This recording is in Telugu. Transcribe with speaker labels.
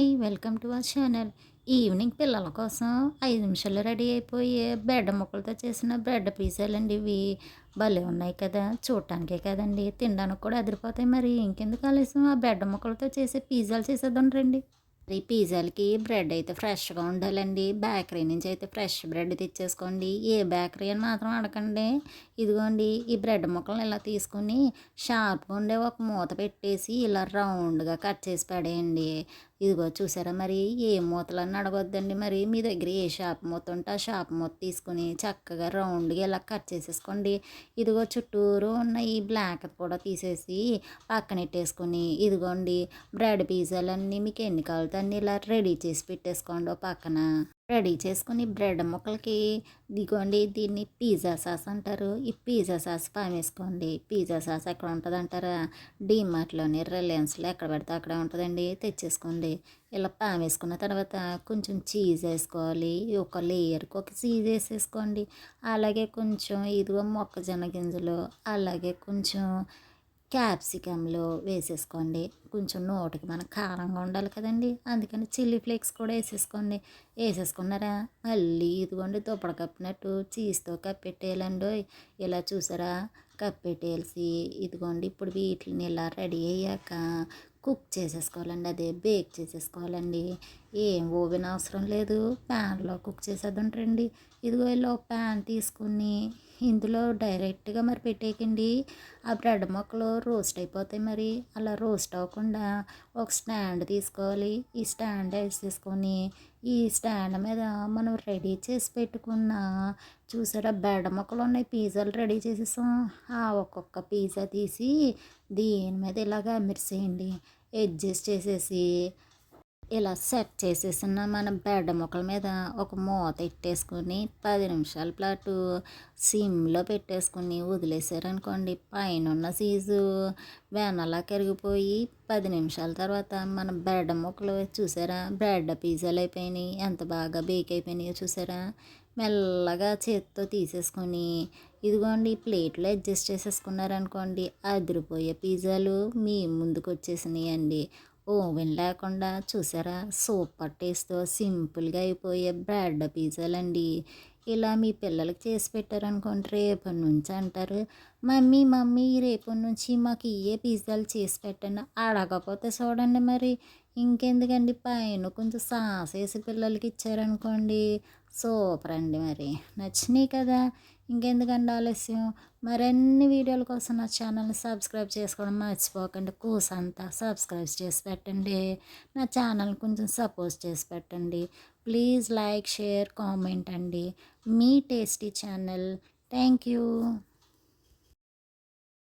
Speaker 1: Hi welcome to our channel. Evening పిల్లల కోసం ఐదు నిమిషాలు రెడీ అయిపోయి బ్రెడ్ ముక్కలతో చేసిన బ్రెడ్ పీసాలండి ఇవి. భలే ఉన్నాయి కదా చూడటానికే కదండి. తినడానికి కూడా అదిరిపోతాయి మరి. ఇంకెందుకు ఆలస్యం? ఆ బ్రెడ్ ముక్కలతో చేసే పిజ్జాలు చేసేద్దాం రండి. ఈ పిజ్జాలకి బ్రెడ్ అయితే ఫ్రెష్గా ఉండాలండి. బేకరీ నుంచి అయితే ఫ్రెష్ బ్రెడ్ తెచ్చేసుకోండి. ఏ బేకరీ అని మాత్రం అడగండి. ఇదిగోండి ఈ బ్రెడ్ ముక్కలను ఇలా తీసుకుని షార్ప్గా ఉండే ఒక మూత పెట్టేసి ఇలా రౌండ్గా కట్ చేసి పడేయండి. ఇదిగో చూసారా మరి ఏ మూతలన్నీ అడగొద్దండి మరి మీ దగ్గర ఏ షాప్ మూత ఉంటే ఆ షాప్ మూత తీసుకుని చక్కగా రౌండ్గా ఇలా కట్ చేసేసుకోండి. ఇదిగో చుట్టూరు ఉన్న ఈ బ్లాక్ కూడా తీసేసి పక్కనెట్టేసుకుని ఇదిగోండి బ్రెడ్ పిజ్జాలన్నీ మీకు ఎన్ని కావాలితే అన్నీ ఇలా రెడీ చేసి పెట్టేసుకోండి పక్కన. రెడీ చేసుకుని బ్రెడ్ ముక్కలకి దిగోండి. దీన్ని పిజ్జా సాస్ అంటారు. ఈ పిజ్జా సాస్ పామేసుకోండి. పిజ్జా సాస్ ఎక్కడ ఉంటుంది అంటారా? డీమార్ట్లోని రిలయన్స్లో ఎక్కడ పెడితే అక్కడ ఉంటుందండి. తెచ్చేసుకోండి. ఇలా పామేసుకున్న తర్వాత కొంచెం చీజ్ వేసుకోవాలి. ఒక లేయర్కి ఒక చీజ్ వేసేసుకోండి. అలాగే కొంచెం ఇదిగో మొక్కజొన్న గింజలు అలాగే కొంచెం క్యాప్సికంలో వేసేసుకోండి. కొంచెం నోటికి మనకు కారంగా ఉండాలి కదండి. అందుకని చిల్లీ ఫ్లేక్స్ కూడా వేసేసుకోండి. వేసేసుకున్నారా? మళ్ళీ ఇదిగోండి దుప్పడ కప్పినట్టు చీజ్తో కప్పెట్టేయాలండి ఇలా చూసారా? కప్పెట్టేసి ఇదిగోండి ఇప్పుడు వీటిని ఇలా రెడీ అయ్యాక కుక్ చేసేసుకోవాలండి. అదే బేక్ చేసేసుకోవాలండి. ఏం ఓవెన్ అవసరం లేదు. ప్యాన్లో కుక్ చేసేద్దంటండి ఇదిగో ఇలా ప్యాన్ తీసుకుని ఇందులో డైరెక్ట్గా మరి పెట్టేయకండి. ఆ బ్రెడ్ మొక్కలు రోస్ట్ అయిపోతాయి మరి. అలా రోస్ట్ అవ్వకుండా ఒక స్టాండ్ తీసుకోవాలి. ఈ స్టాండ్ వేసేసుకొని ఈ స్టాండ్ మీద మనం రెడీ చేసి పెట్టుకున్న చూసారా బెడ మొక్కలు ఉన్నాయి. పిజ్జాలు రెడీ చేసేసాం. ఆ ఒక్కొక్క పిజ్జా తీసి దీని మీద ఇలాగ మిర్సేయండి అడ్జస్ట్ చేసేసి ఇలా సెట్ చేసేసిన మన బెడ్ ముక్కల మీద ఒక మూత ఇట్టేసుకుని పది నిమిషాల పాటు సిమ్లో పెట్టేసుకుని వదిలేసారనుకోండి పైన ఉన్న సీజు వెనలా కరిగిపోయి పది నిమిషాల తర్వాత మన బ్రెడ్ ముక్కలు చూసారా? బ్రెడ్ పిజ్జాలు అయిపోయినాయి ఎంత బాగా బేక్ అయిపోయినాయో చూసారా? మెల్లగా చేతితో తీసేసుకొని ఇదిగోండి ప్లేట్లో అడ్జస్ట్ చేసేసుకున్నారనుకోండి అదిరిపోయే పిజ్జాలు మీ ముందుకు వచ్చేసినాయండి. ఓవెన్ లేకుండా చూసారా? సూపర్ టేస్ట్తో సింపుల్గా అయిపోయే బ్రెడ్ పిజ్జాలండి. ఇలా మీ పిల్లలకి చేసి పెట్టారనుకోండి రేపటి నుంచి అంటారు. మమ్మీ మమ్మీ రేపటి నుంచి మాకు ఇయ్యే పిజ్జాలు చేసి పెట్టండి. అడగకపోతే చూడండి మరి. ఇంకెందుకండి? పైన కొంచెం సాస్ వేసి పిల్లలకి ఇచ్చారనుకోండి. సూపర్ అండి మరి. నచ్చినాయి కదా. ఇంకెందుకండి ఆలస్యం? మరిన్ని వీడియోల కోసం నా ఛానల్ని సబ్స్క్రైబ్ చేసుకోవడం మర్చిపోకండి. కూసంతా సబ్స్క్రైబ్ చేసి పెట్టండి. నా ఛానల్ కొంచెం సపోర్ట్ చేసి పెట్టండి. ప్లీజ్ లైక్ షేర్ కామెంట్ అండి. మీ టేస్టీ ఛానల్. Thank you.